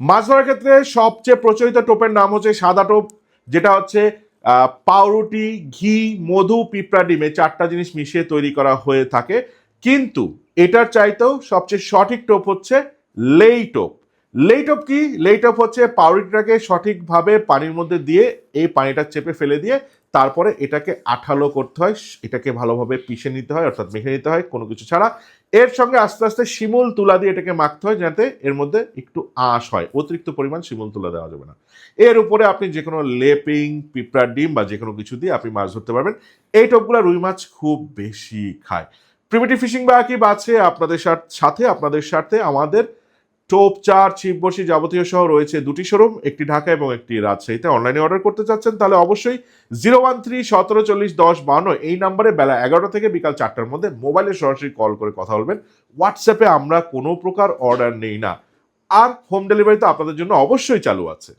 মাছ ধরার ক্ষেত্রে সবচেয়ে প্রচলিত টোপের নাম হচ্ছে সাদা টোপ, যেটা হচ্ছে পাউরুটি, ঘি, মধু, পিঁপড়া, ডিমে চারটা জিনিস মিশিয়ে তৈরি করা হয়ে থাকে। কিন্তু এটার চাইতেও সবচেয়ে সঠিক টোপ হচ্ছে লেই টোপ। লেই টোপ কি? লেই টোপ হচ্ছে পাউরিটাকে সঠিকভাবে পানির মধ্যে দিয়ে এই পানিটা চেপে ফেলে দিয়ে তারপরে এটাকে আঠালো করতে হয়, এটাকে ভালোভাবে পিষে নিতে হয়, অর্থাৎ মেখে নিতে হয়, কোনো কিছু ছাড়া। এর সঙ্গে আস্তে আস্তে শিমুল তুলা দিয়ে এটাকে মাখতে হয়, যাতে এর মধ্যে একটু আঁশ হয়। অতিরিক্ত পরিমাণ শিমুল তুলা দেওয়া যাবে না। এর উপরে আপনি যে কোনো লেপিং, পিঁপড়ার ডিম বা যে কোনো কিছু দিয়ে আপনি মাছ ধরতে পারবেন। এই টোপগুলো রুই মাছ খুব বেশি খায়। প্রিমিটিভ ফিশিং বা কি বাছে আপনাদের সাথে, আপনাদের স্বার্থে আমাদের টোপ চার ছিপ বসি যাবতীয় সহ রয়েছে দুটি শোরুম, একটি ঢাকা এবং একটি রাজশাহীতে। অনলাইনে অর্ডার করতে চাচ্ছেন, তাহলে অবশ্যই জিরো ওয়ান থ্রি সতেরো চল্লিশ, দশ বান্ন, এই নাম্বারে বেলা এগারোটা থেকে বিকাল চারটার মধ্যে মোবাইলে সরাসরি কল করে কথা বলবেন। হোয়াটসঅ্যাপে আমরা কোনো প্রকার অর্ডার নেই না। আর হোম ডেলিভারি তো আপনাদের জন্য অবশ্যই চালু আছে।